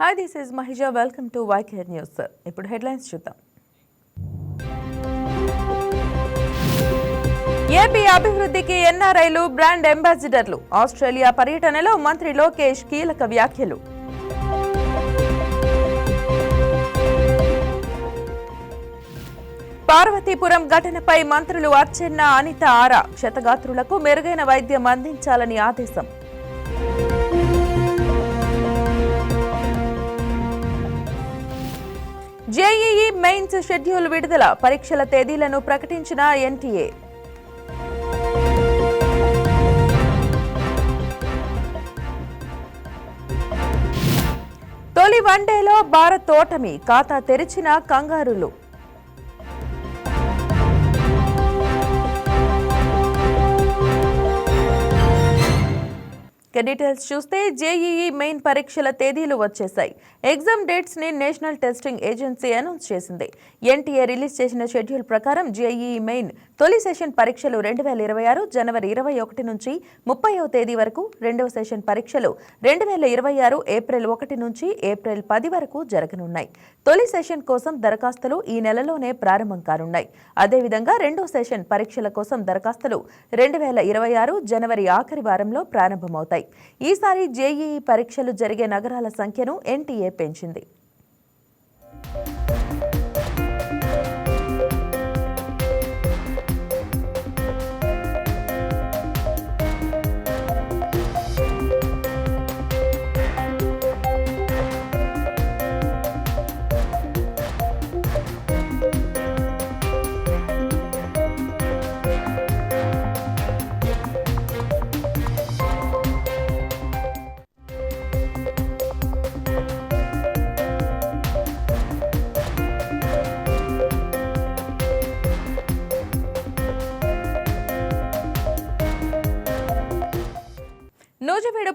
Hi this is Mahija welcome to YK news ఇప్పుడు headlines చూద్దాం. AP అభివృద్ధికి ఎన్ఆర్ఐలు బ్రాండ్ అంబాసిడర్లు ఆస్ట్రేలియా పర్యటనలో మంత్రి లోకేష్ కీలక వ్యాఖ్యలు. పార్వతీపురం ఘటనపై మంత్రులు అచ్చెన్న అనిత ఆరా. క్షతగాత్రులకు మెరుగైన వైద్యం అందించాలని ఆదేశం. జేఈఈ మెయిన్స్ షెడ్యూల్ విడుదల పరీక్షల తేదీలను ప్రకటించిన ఎన్టీఏ. తొలి వన్డేలో భారత్ ఓటమి ఖాతా తెరిచిన కంగారులు. ఇక డీటెయిల్స్ చూస్తే జేఈఈ మెయిన్ పరీక్షల తేదీలు వచ్చేశాయి. ఎగ్జామ్ డేట్స్ని నేషనల్ టెస్టింగ్ ఏజెన్సీ అనౌన్స్ చేసింది. ఎన్టీఏ రిలీజ్ చేసిన షెడ్యూల్ ప్రకారం జేఈఈ మెయిన్ తొలి సెషన్ పరీక్షలు రెండు వేల ఇరవై ఆరు జనవరి ఇరవై ఒకటి నుంచి ముప్పైవ తేదీ వరకు రెండవ సెషన్ పరీక్షలు రెండు వేల ఇరవై ఆరు ఏప్రిల్ ఒకటి నుంచి ఏప్రిల్ పది వరకు జరగనున్నాయి. తొలి సెషన్ కోసం దరఖాస్తులు ఈ నెలలోనే ప్రారంభం కానున్నాయి. అదేవిధంగా రెండో సెషన్ పరీక్షల కోసం దరఖాస్తులు రెండు వేల ఇరవై ఆరు జనవరి ఆఖరి వారంలో ప్రారంభమవుతాయి. ఈసారి జేఈఈ పరీక్షలు జరిగే నగరాల సంఖ్యను ఎన్టీఏ పెంచింది.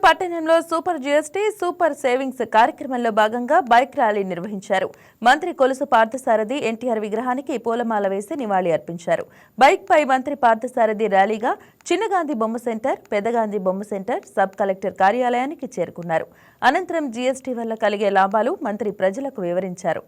పట్టణంలో సూపర్ జీఎస్టీ సూపర్ సేవింగ్స్ కార్యక్రమంలో భాగంగా బైక్ ర్యాలీ నిర్వహించారు. మంత్రి కొలుసు పార్థసారథి ఎన్టీఆర్ విగ్రహానికి పూలమాల వేసి నివాళి అర్పించారు. బైక్ పై మంత్రి పార్థసారథి ర్యాలీగా చిన్నగాంధీ బొమ్మ సెంటర్ పెద్దగాంధీ బొమ్మ సెంటర్ సబ్ కలెక్టర్ కార్యాలయానికి చేరుకున్నారు. అనంతరం జీఎస్టీ వల్ల కలిగే లాభాలు మంత్రి ప్రజలకు వివరించారు.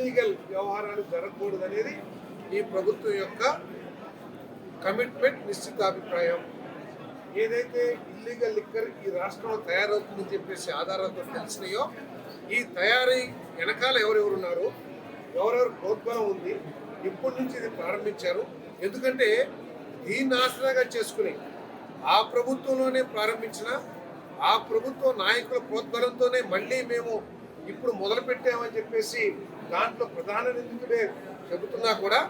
ఇల్లీగల్ వ్యవహారాలు జరగకూడదు అనేది ఈ ప్రభుత్వం యొక్క కమిట్మెంట్ నిశ్చిత అభిప్రాయం. ఏదైతే ఇల్లీగల్ లిక్కర్ ఈ రాష్ట్రంలో తయారవుతుందని చెప్పేసి ఆధారాలతో తెలిసినాయో ఈ తయారీ వెనకాల ఎవరెవరు ఉన్నారు ఎవరెవరు ప్రోద్బలం ఉంది ఇప్పటి నుంచి ఇది ప్రారంభించారు. ఎందుకంటే దీన్ని ఆసరాగా చేసుకుని ఆ ప్రభుత్వంలోనే ప్రారంభించిన ఆ ప్రభుత్వ నాయకుల ప్రోద్బలంతోనే మళ్ళీ మేము ఇప్పుడు మొదలు పెట్టామని చెప్పేసి దాంట్లో ప్రధాన నిందితుడే చెబుతున్నా కూడా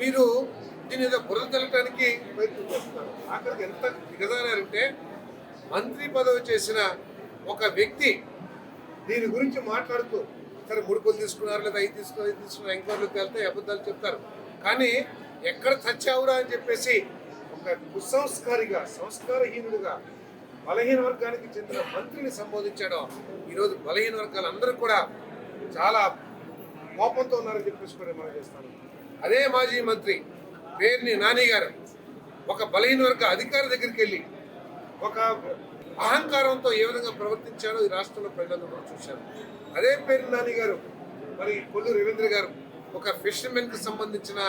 మీరు దీని మీద బురద తెల్లటానికి ప్రయత్నం చేస్తున్నారు. ఆఖరికి ఎంత దిగజారంటే మంత్రి పదవి చేసిన ఒక వ్యక్తి దీని గురించి మాట్లాడుతూ సరే ముడుపులు తీసుకున్నారు లేదా అవి తీసుకున్నారు ఇది తీసుకున్నారు ఎంక్వైరీలోకి వెళ్తే అబద్ధాలు చెప్తారు. కానీ ఎక్కడ చచ్చావురా అని చెప్పేసి ఒక కుసంస్కారిగా సంస్కారహీనుడిగా బలహీన వర్గానికి చెందిన మంత్రిని సంబోధించడం ఈరోజు బలహీన వర్గాలు అందరూ కూడా చాలా కోపంతో ఉన్నారని చెప్పేసి కూడా మనం చేస్తాను అదే మాజీ మంత్రి పేరుని నాని గారు ఒక బలహీన వర్గ అధికారి దగ్గరికి వెళ్ళి ఒక అహంకారంతో ఏ విధంగా ప్రవర్తించాడో ఈ రాష్ట్రంలో ప్రజలందరూ కూడా చూశారు. అదే పేరు నాని గారు మరి కొల్లు రవీంద్ర గారు ఒక ఫిషర్మెన్కి సంబంధించిన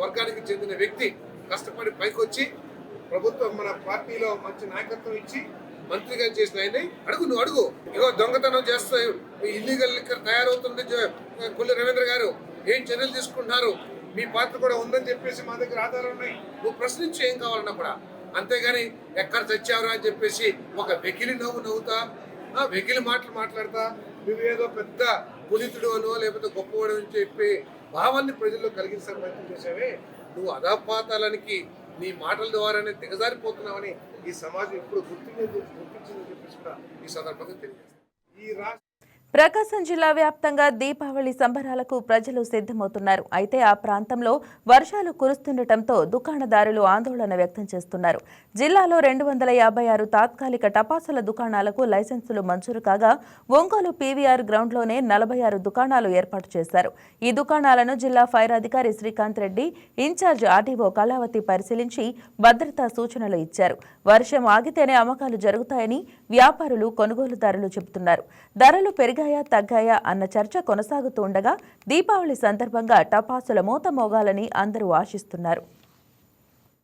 వర్గానికి చెందిన వ్యక్తి కష్టపడి పైకొచ్చి ప్రభుత్వం మన పార్టీలో మంచి నాయకత్వం ఇచ్చి మంత్రిగా చేసిన ఆయన్ని అడుగు నువ్వు అడుగు. ఇగో దొంగతనం చేస్తా ఇల్లీగల్ లిక్కర్ తయారవుతుంది కొల్లి రవీంద్ర గారు. ఏం చర్యలు తీసుకుంటున్నారు? మీ పాత్ర కూడా ఉందని చెప్పేసి మా దగ్గర ఆధారం ఉన్నాయి. నువ్వు ప్రశ్నించు ఏం కావాలన్నా కూడా. అంతేగాని ఎక్కడ చచ్చావురా అని చెప్పేసి ఒక వెకిలి నవ్వు నవ్వుతా ఆ వెకిలి మాటలు మాట్లాడతా. నువ్వేదో పెద్ద పునీతుడు అనో లేకపోతే గొప్పవాడు అని చెప్పి భావాన్ని ప్రజల్లో కలిగించే ప్రయత్నం చేసావే. నువ్వు అధపాతాలనికి నీ మాటల ద్వారానే తెగజారిపోతున్నామని ఈ సమాజం ఎప్పుడు గుర్తించింది గుర్తించిందని చెప్పేసి కూడా ఈ సందర్భంగా తెలియజేస్తాను. ఈ రాష్ట్ర ప్రకాశం జిల్లా వ్యాప్తంగా దీపావళి సంబరాలకు ప్రజలు సిద్ధమవుతున్నారు. అయితే ఆ ప్రాంతంలో వర్షాలు కురుస్తుండటంతో దుకాణదారులు ఆందోళన వ్యక్తం చేస్తున్నారు. జిల్లాలో రెండు వందల యాభై ఆరు తాత్కాలిక టపాసుల దుకాణాలకు లైసెన్సులు మంజూరు కాగా ఒంగోలు పీవీఆర్ గ్రౌండ్లోనే నలభై ఆరు దుకాణాలు ఏర్పాటు చేశారు. ఈ దుకాణాలను జిల్లా ఫైర్ అధికారి Srikanth Reddy in charge RTO Kalavathi పరిశీలించి భద్రతా సూచనలు ఇచ్చారు. వర్షం ఆగితేనే అమ్మకాలు జరుగుతాయని వ్యాపారులు కొనుగోలుదారులు చెబుతున్నారు. ధరలు పెరిగాయా తగ్గాయా అన్న చర్చ కొనసాగుతూ ఉండగా దీపావళి సందర్భంగా టపాసుల మూత మోగాలని అందరూ ఆశిస్తున్నారు.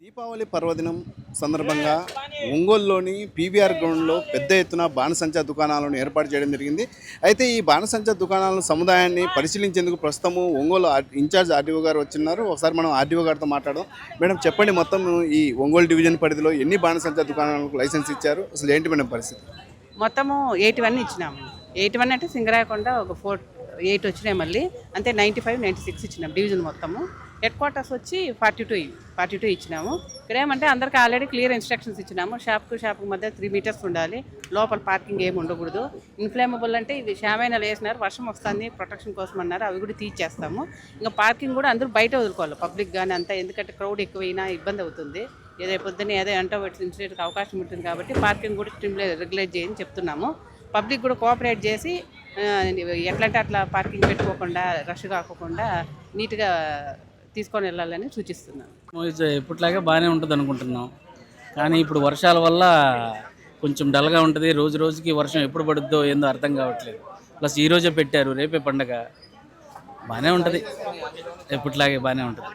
దీపావళి పర్వదినం సందర్భంగా ఒంగోలులోని పీవీఆర్ గ్రౌండ్లో పెద్ద ఎత్తున బాణసంచా దుకాణాలను ఏర్పాటు చేయడం జరిగింది. అయితే ఈ బాణసంచా దుకాణాలను సముదాయాన్ని పరిశీలించేందుకు ప్రస్తుతము ఒంగోలు ఆర్- ఇన్ఛార్జ్ ఆర్డీఓ గారు వచ్చిన్నారు. ఒకసారి మనం ఆర్డీఓ గారితో మాట్లాడదాం. మేడం చెప్పండి మొత్తం ఈ ఒంగోలు డివిజన్ పరిధిలో ఎన్ని బాణసంచా దుకాణాలకు లైసెన్స్ ఇచ్చారు? అసలు ఏంటి మేడం పరిస్థితి? మొత్తము ఎయిట్ వన్ ఇచ్చినాము ఎయిట్ వన్ అంటే సింగరాయకొండ ఒక ఫోర్ ఎయిట్ వచ్చినాయి మళ్ళీ. అంతే నైంటీ ఫైవ్ నైంటీ సిక్స్ ఇచ్చినాం డివిజన్ మొత్తము. హెడ్ క్వార్టర్స్ వచ్చి ఫార్టీ టూ ఫార్టీ టూ ఇచ్చినాము. ఇక్కడ ఏమంటే అందరికీ ఆల్రెడీ క్లియర్ ఇన్స్ట్రక్షన్స్ ఇచ్చినాము. షాప్కు షాప్కు మధ్య త్రీ మీటర్స్ ఉండాలి. లోపల పార్కింగ్ ఏమి ఉండకూడదు. ఇన్ఫ్లేమబుల్ అంటే ఇవి షామైనా వేసినారు వర్షం వస్తుంది ప్రొటెక్షన్ కోసం అన్నారు. అవి కూడా తీసేస్తాము. ఇంకా పార్కింగ్ కూడా అందరూ బయట వదులుకోవాలి. పబ్లిక్ కానీ అంతా ఎందుకంటే క్రౌడ్ ఎక్కువైనా ఇబ్బంది అవుతుంది. ఏదో పొద్దున్న ఏదో ఎంటో పెట్టి ఇన్సిడెంట్కి అవకాశం ఉంటుంది కాబట్టి పార్కింగ్ కూడా స్ట్రీమ్లే రెగ్యులేట్ చేయని చెప్తున్నాము. పబ్లిక్ కూడా కోఆపరేట్ చేసి ఎట్లంటే అట్లా పార్కింగ్ పెట్టుకోకుండా రష్ కాకుండా నీట్గా తీసుకొని వెళ్ళాలని సూచిస్తున్నాను. ఇది బాగానే ఉంటుంది అనుకుంటున్నాం. కానీ ఇప్పుడు వర్షాల వల్ల కొంచెం డల్గా ఉంటుంది. రోజు రోజుకి వర్షం ఎప్పుడు పడుద్దో ఏందో అర్థం కావట్లేదు. ప్లస్ ఈరోజే పెట్టారు రేపే పండగ. బాగానే ఉంటుంది. ఎప్పటిలాగే బాగానే ఉంటుంది.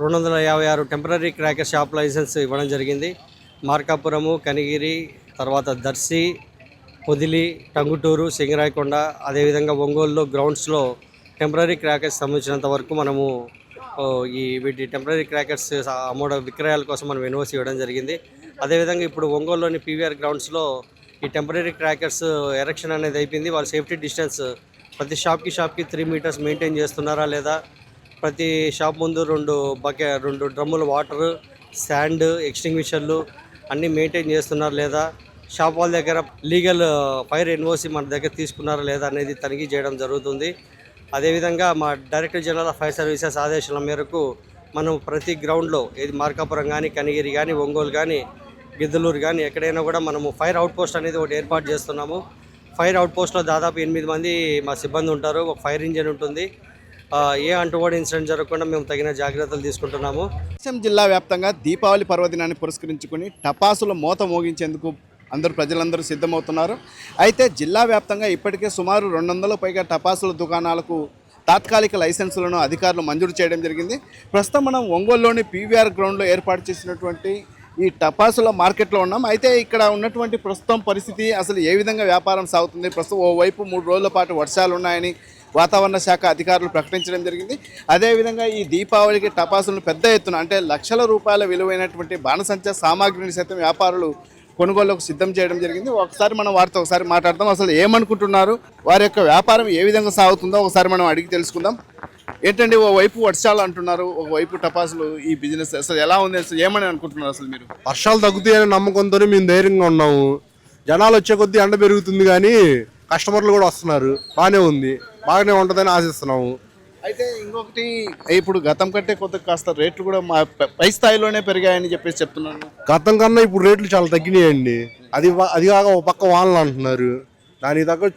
రెండు వందల యాభై ఆరు టెంపరీ క్రాకర్ షాప్ లైసెన్స్ ఇవ్వడం జరిగింది. మార్కాపురము కనిగిరి తర్వాత దర్శి పొదిలి టంగుటూరు సింగరాయకొండ అదేవిధంగా ఒంగోలులో గ్రౌండ్స్లో టెంపరీ క్రాకర్స్ సంబంధించినంత వరకు మనము ఈ వీటి టెంపరీ క్రాకర్స్ అమ్మడ విక్రయాల కోసం మనం ఎన్ఓసి ఇవ్వడం జరిగింది. అదేవిధంగా ఇప్పుడు ఒంగోలులోని పీవీఆర్ గ్రౌండ్స్లో ఈ టెంపరీ క్రాకర్స్ ఎరక్షన్ అనేది అయిపోయింది. వాళ్ళ సేఫ్టీ డిస్టెన్స్ ప్రతి షాప్కి షాప్కి త్రీ మీటర్స్ మెయింటైన్ చేస్తున్నారా లేదా? ప్రతి షాప్ ముందు రెండు బకె రెండు డ్రమ్ములు వాటర్ శాండ్ ఎక్స్టింగ్విషర్లు అన్నీ మెయింటైన్ చేస్తున్నారా లేదా? షాప్ వాళ్ళ దగ్గర లీగల్ ఫైర్ ఎన్ఓసి మన దగ్గర తీసుకున్నారా లేదా అనేది తనిఖీ చేయడం జరుగుతుంది. అదేవిధంగా మా director general of fire services ఆదేశాల మేరకు మనం ప్రతి గ్రౌండ్లో ఏది మార్కాపురం కానీ కనిగిరి కానీ ఒంగోలు కానీ గిద్దలూరు కానీ ఎక్కడైనా కూడా మనము ఫైర్ అవుట్ పోస్ట్ అనేది ఒకటి ఏర్పాటు చేస్తున్నాము. ఫైర్ అవుట్ పోస్ట్లో దాదాపు ఎనిమిది మంది మా సిబ్బంది ఉంటారు. ఒక ఫైర్ ఇంజిన్ ఉంటుంది. ఏ అంటువాడు ఇన్సిడెంట్ జరగకుండా మేము తగిన జాగ్రత్తలు తీసుకుంటున్నాము. కృష్ణం జిల్లా వ్యాప్తంగా దీపావళి పర్వదినాన్ని పురస్కరించుకుని టపాసుల మోత మోగించేందుకు అందరూ ప్రజలందరూ సిద్ధమవుతున్నారు. అయితే జిల్లా వ్యాప్తంగా ఇప్పటికే సుమారు రెండు వందల పైగా టపాసుల దుకాణాలకు తాత్కాలిక లైసెన్సులను అధికారులు మంజూరు చేయడం జరిగింది. ప్రస్తుతం మనం ఒంగోలులోని పీవీఆర్ గ్రౌండ్లో ఏర్పాటు చేసినటువంటి ఈ టపాసుల మార్కెట్లో ఉన్నాం. అయితే ఇక్కడ ఉన్నటువంటి ప్రస్తుతం పరిస్థితి అసలు ఏ విధంగా వ్యాపారం సాగుతుంది? ప్రస్తుతం ఓవైపు మూడు రోజుల పాటు వర్షాలు ఉన్నాయని వాతావరణ శాఖ అధికారులు ప్రకటించడం జరిగింది. అదేవిధంగా ఈ దీపావళికి టపాసులను పెద్ద ఎత్తున అంటే లక్షల రూపాయల విలువైనటువంటి బాణసంచ సామాగ్రిని సైతం వ్యాపారులు కొనుగోలుకు సిద్ధం చేయడం జరిగింది. ఒకసారి మనం వారితో ఒకసారి మాట్లాడదాం. అసలు ఏమనుకుంటున్నారు? వారి యొక్క వ్యాపారం ఏ విధంగా సాగుతుందో ఒకసారి మనం అడిగి తెలుసుకుందాం. ఏంటండి ఓ వైపు వర్షాలు అంటున్నారు ఒక వైపు టపాసులు ఈ బిజినెస్ అసలు ఎలా ఉంది? అసలు ఏమని అనుకుంటున్నారు అసలు మీరు? వర్షాలు తగ్గుతాయనే నమ్మకంతోనే మేము ధైర్యంగా ఉన్నాము. జనాలు వచ్చే కొద్దీ ఎండ పెరుగుతుంది కానీ కస్టమర్లు కూడా వస్తున్నారు. బాగానే ఉంది. బాగానే ఉంటుందని ఆశిస్తున్నాము. అయితే ఇంకొకటి ఇప్పుడు గతం కంటే కొద్దిగా కాస్త రేట్లు కూడా మా ప- స్థాయిలోనే పెరిగాయని చెప్పేసి చెప్తున్నాను. గతం కన్నా ఇప్పుడు రేట్లు చాలా తగ్గినాయండి. అది అది కాక ఒక పక్క వానలు అంటున్నారు. దానికి తగ్గ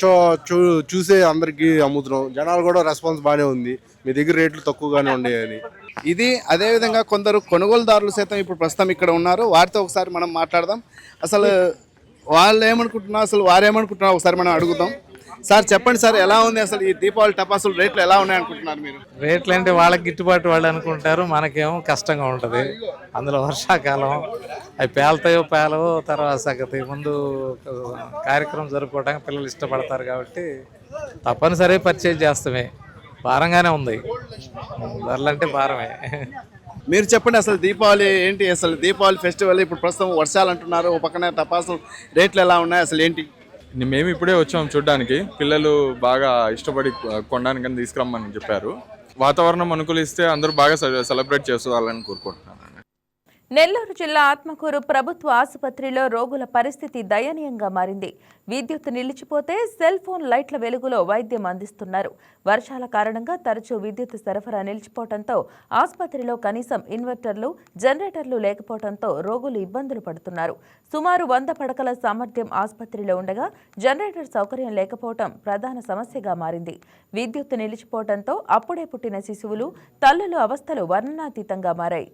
చూసే అందరికీ అమ్ముతున్నాం. జనాలు కూడా రెస్పాన్స్ బాగానే ఉంది. మీ దగ్గర రేట్లు తక్కువగానే ఉన్నాయని ఇది అదేవిధంగా కొందరు కొనుగోలుదారులు సైతం ఇప్పుడు ప్రస్తుతం ఇక్కడ ఉన్నారు. వారితో ఒకసారి మనం మాట్లాడదాం. అసలు వాళ్ళు ఏమనుకుంటున్నా అసలు వారు ఏమనుకుంటున్నారు ఒకసారి మనం అడుగుదాం. సార్ చెప్పండి సార్ ఎలా ఉంది అసలు ఈ దీపావళి టపాసులు? రేట్లు ఎలా ఉన్నాయి అనుకుంటున్నారు మీరు? రేట్లు అంటే వాళ్ళకి గిట్టుబాటు వాళ్ళు అనుకుంటారు మనకేమో కష్టంగా ఉంటుంది. అందులో వర్షాకాలం అవి పేలతాయో పేలవో తర్వాత సంగతి. ముందు కార్యక్రమం జరుపుకోవడానికి పిల్లలు ఇష్టపడతారు కాబట్టి తప్పనిసరి పర్చేజ్ చేస్తామే. భారంగానే ఉంది. ధరలు అంటే భారమే. మీరు చెప్పండి అసలు దీపావళి ఏంటి? అసలు దీపావళి ఫెస్టివల్ ఇప్పుడు ప్రస్తుతం వర్షాలు అంటున్నారు. ఒక పక్కన టపాసులు రేట్లు ఎలా ఉన్నాయి? అసలు ఏంటి? మేము ఇప్పుడే వచ్చాం చూడడానికి. పిల్లలు బాగా ఇష్టపడి కొనడానికి తీసుకురమ్మని చెప్పారు. వాతావరణం అనుకూలిస్తే అందరూ బాగా సెలబ్రేట్ చేసుకోవాలని కోరుకుంటున్నాను. నెల్లూరు జిల్లా ఆత్మకూరు ప్రభుత్వ ఆసుపత్రిలో రోగుల పరిస్థితి దయనీయంగా మారింది. విద్యుత్ నిలిచిపోతే సెల్ ఫోన్ లైట్ల వెలుగులో వైద్యం అందిస్తున్నారు. వర్షాల కారణంగా తరచూ విద్యుత్ సరఫరా నిలిచిపోవడంతో ఆసుపత్రిలో కనీసం ఇన్వర్టర్లు జనరేటర్లు లేకపోవడంతో రోగులు ఇబ్బందులు పడుతున్నారు. సుమారు వంద పడకల సామర్థ్యం ఆసుపత్రిలో ఉండగా జనరేటర్ సౌకర్యం లేకపోవడం ప్రధాన సమస్యగా మారింది. విద్యుత్ నిలిచిపోవడంతో అప్పుడే పుట్టిన శిశువులు తల్లులు అవస్థలు వర్ణనాతీతంగా మారాయి.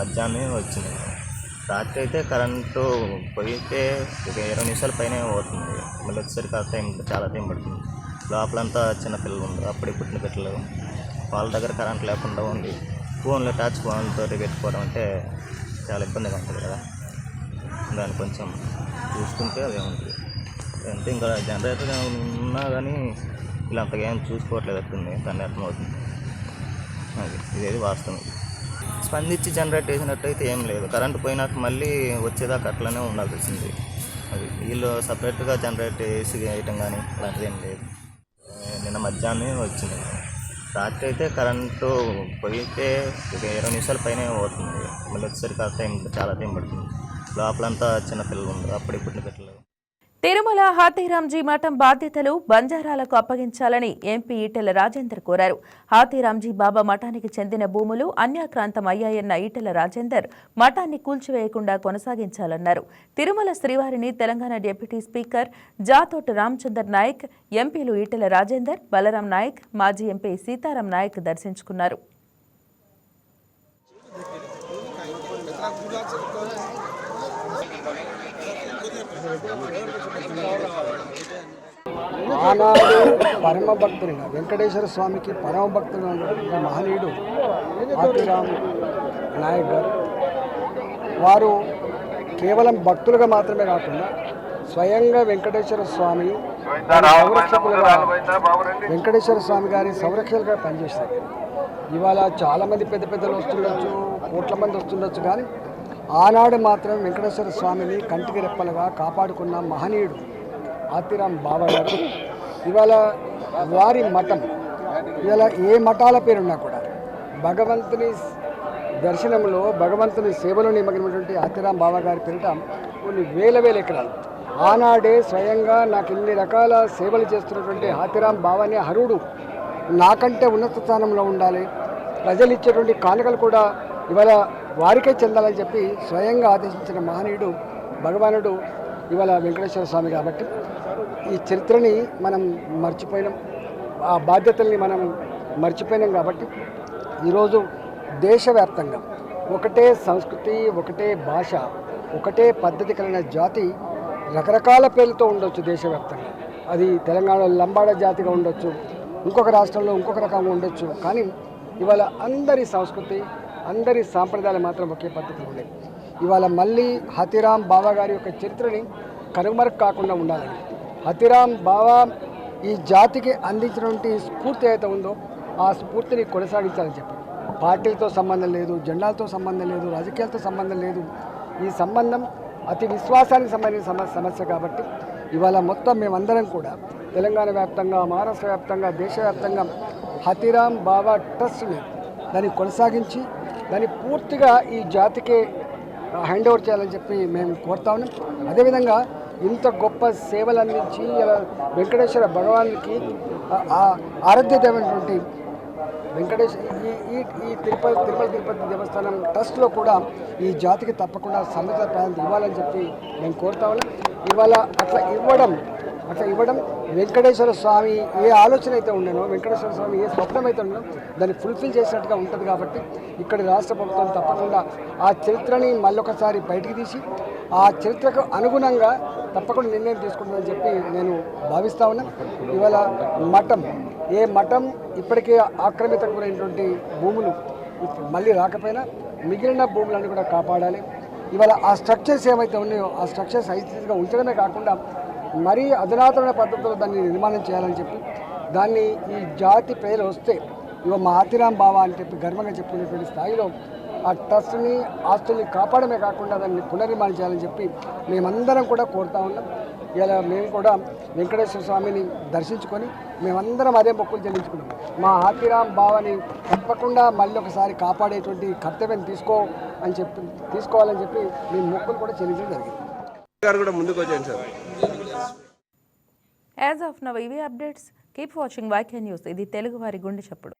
మధ్యాహ్నమే మధ్యాహ్నం వచ్చింది. రాత్రి అయితే కరెంటు పోయితే ఒక ఇరవై నిమిషాల పైన అవుతుంది మళ్ళీ వచ్చేసరికి ఆ టైం చాలా టైం పడుతుంది. లోపలంతా చిన్న పిల్లలు ఉంది అప్పుడే పుట్టిన పిల్లలు వాళ్ళ దగ్గర కరెంట్ లేకుండా ఉంది. ఫోన్లో టచ్ ఫోన్తో పెట్టుకోవడం అంటే చాలా ఇబ్బందిగా ఉంటుంది కదా. దాన్ని కొంచెం చూసుకుంటే అదే ఉంటుంది. అంటే ఇంకా జనరేటర్ ఉన్నా కానీ ఇలా అంతగా ఏం చూసుకోవట్లేదు అట్టుంది. దాన్ని అర్థమవుతుంది. అది ఇదేది వాస్తవం. స్పందించి జనరేట్ చేసినట్టయితే ఏం లేదు. కరెంట్ పోయినాక మళ్ళీ వచ్చేదాకా అట్లనే ఉండాల్సి వచ్చింది. అది వీళ్ళు సపరేట్గా జనరేట్ చేసి వేయటం కానీ అలాంటిది ఏం లేదు. నిన్న మధ్యాహ్నం వచ్చింది. రాత్రి అయితే కరెంటు పోయితే ఒక ఇరవై నిమిషాల పైన పోతుంది. మళ్ళీ ఒకసారి కరెక్ట్ టైం చాలా టైం పడుతుంది. లోపలంతా చిన్న పిల్లలు ఉంది అప్పుడే పెట్టలేదు. పిల్లలు తిరుమల హాతీరాంజీ మఠం బాధ్యతలు బంజారాలకు అప్పగించాలని ఎంపీ ఈటెల రాజేందర్ కోరారు. హాతీరాంజీ బాబా మఠానికి చెందిన భూములు అన్యాక్రాంతం అయ్యాయన్న ఈటెల రాజేందర్ మఠాన్ని కూల్చివేయకుండా కొనసాగించాలన్నారు. తిరుమల శ్రీవారిని తెలంగాణ డిప్యూటీ స్పీకర్ జాతోటి రామచందర్ నాయక్ ఎంపీలు ఈటెల రాజేందర్ బలరాం నాయక్ మాజీ ఎంపీ సీతారాం నాయక్ దర్శించుకున్నారు. ఆనాడు పరమ భక్తులుగా వెంకటేశ్వర స్వామికి పరమ భక్తులు ఉన్నటువంటి మహనీయుడు ఆతిరామ్ నాయక్ గారు. వారు కేవలం భక్తులుగా మాత్రమే కాకుండా స్వయంగా వెంకటేశ్వర స్వామి సంరక్షకులుగా వెంకటేశ్వర స్వామి గారి సంరక్షకులుగా పనిచేశారు. ఇవాళ చాలామంది పెద్ద పెద్దలు వస్తుండొచ్చు కోట్ల మంది వస్తుండొచ్చు కానీ ఆనాడు మాత్రం వెంకటేశ్వర స్వామిని కంటికి రెప్పలుగా కాపాడుకున్న మహనీయుడు ఆతిరామ్ బాబా గారు ఇవాళ వారి మఠం ఇవాళ ఏ మఠాల పేరున్నా కూడా భగవంతుని దర్శనంలో భగవంతుని సేవలో నిమగ్నమైనటువంటి అతిరాం బాబా గారి పేరిట కొన్ని వేల వేల ఎకరాలు. ఆనాడే స్వయంగా నాకు ఇన్ని రకాల సేవలు చేస్తున్నటువంటి హాతిరాం బాబాని హరుడు నాకంటే ఉన్నత స్థానంలో ఉండాలి. ప్రజలు ఇచ్చేటువంటి కానుకలు కూడా ఇవాళ వారికే చెందాలని చెప్పి స్వయంగా ఆదేశించిన మహనీయుడు భగవానుడు ఇవాళ వెంకటేశ్వర స్వామి కాబట్టి ఈ చరిత్రని మనం మర్చిపోయినాం. ఆ బాధ్యతల్ని మనం మర్చిపోయినాం కాబట్టి ఈరోజు దేశవ్యాప్తంగా ఒకటే సంస్కృతి ఒకటే భాష ఒకటే పద్ధతి కలిగిన జాతి రకరకాల పేర్లతో ఉండొచ్చు దేశవ్యాప్తంగా. అది తెలంగాణలో లంబాడ జాతిగా ఉండొచ్చు ఇంకొక రాష్ట్రంలో ఇంకొక రకంగా ఉండొచ్చు. కానీ ఇవాళ అందరి సంస్కృతి అందరి సాంప్రదాయాలు మాత్రం ఒకే పద్ధతిలో ఉండేవి ఇవాళ మళ్ళీ హతిరామ్ బావా గారి యొక్క చరిత్రని కనుమరుగు కాకుండా ఉండాలని హతిరామ్ బావా ఈ జాతికి అందించినటువంటి స్ఫూర్తి అయితే ఉందో ఆ స్ఫూర్తిని కొనసాగించాలని చెప్పి. పార్టీలతో సంబంధం లేదు జెండాలతో సంబంధం లేదు రాజకీయాలతో సంబంధం లేదు. ఈ సంబంధం అతి విశ్వాసానికి సంబంధించిన సమ సమస్య కాబట్టి ఇవాళ మొత్తం మేమందరం కూడా తెలంగాణ వ్యాప్తంగా మహారాష్ట్ర వ్యాప్తంగా దేశవ్యాప్తంగా హతిరామ్ బాబా ట్రస్ట్ని దాన్ని కొనసాగించి దాన్ని పూర్తిగా ఈ జాతికే హ్యాండ్ ఓవర్ చేయాలని చెప్పి మేము కోరుతా ఉన్నాం. అదేవిధంగా ఇంత గొప్ప సేవలు అందించి ఇలా వెంకటేశ్వర భగవానికి ఆ- ఆ ఆరాధ్యమైనటువంటి వెంకటేశ్ ఈ ఈ ఈ తిరుపతి తిరుమల తిరుపతి దేవస్థానం ట్రస్ట్లో కూడా ఈ జాతికి తప్పకుండా సమృద్ధ ప్రాంతం ఇవ్వాలని చెప్పి మేము కోరుతా ఉన్నాం. ఇవాళ అట్లా ఇవ్వడం అట్లా ఇవ్వడం వెంకటేశ్వర స్వామి ఏ ఆలోచన అయితే ఉండనో వెంకటేశ్వర స్వామి ఏ స్వప్నం అయితే ఉండనో దాన్ని ఫుల్ఫిల్ చేసినట్టుగా ఉంటుంది కాబట్టి ఇక్కడి రాష్ట్ర ప్రభుత్వం తప్పకుండా ఆ చరిత్రని మళ్ళొకసారి బయటికి తీసి ఆ చరిత్రకు అనుగుణంగా తప్పకుండా నిర్ణయం తీసుకుంటుందని చెప్పి నేను భావిస్తా ఉన్నా. ఇవాళ మఠం ఏ మఠం ఇప్పటికే ఆక్రమిత గురైనటువంటి భూములు మళ్ళీ రాకపోయినా మిగిలిన భూములన్నీ కూడా కాపాడాలి. ఇవాళ ఆ స్ట్రక్చర్స్ ఏమైతే ఉన్నాయో ఆ స్ట్రక్చర్స్ ఐతిగా ఉంచడమే కాకుండా మరీ అధునాతన పద్ధతిలో దాన్ని నిర్మాణం చేయాలని చెప్పి దాన్ని ఈ జాతి పేరు వస్తే ఇవ మా ఆతిరాం బావా అని చెప్పి గర్వంగా చెప్పుకునేటువంటి స్థాయిలో ఆ ట్రస్ట్ని ఆస్తుల్ని కాపాడమే కాకుండా దాన్ని పునర్నిర్మాణం చేయాలని చెప్పి మేమందరం కూడా కోరుతా ఉన్నాం. ఇలా మేము కూడా వెంకటేశ్వర స్వామిని దర్శించుకొని మేమందరం అదే మొక్కులు చెల్లించుకున్నాం మా హాతిరామ్ బావని తప్పకుండా మళ్ళీ ఒకసారి కాపాడేటువంటి కర్తవ్యం తీసుకో అని చెప్పి తీసుకోవాలని చెప్పి మేము మొక్కులు కూడా చెల్లించడం జరిగింది. గారు కూడా ముందుకు వచ్చాను సార్. యాజ్ ఆఫ్ నవ్ ఇవి updates keep watching YK news ఇది తెలుగు వారి గుండె చప్పుడు.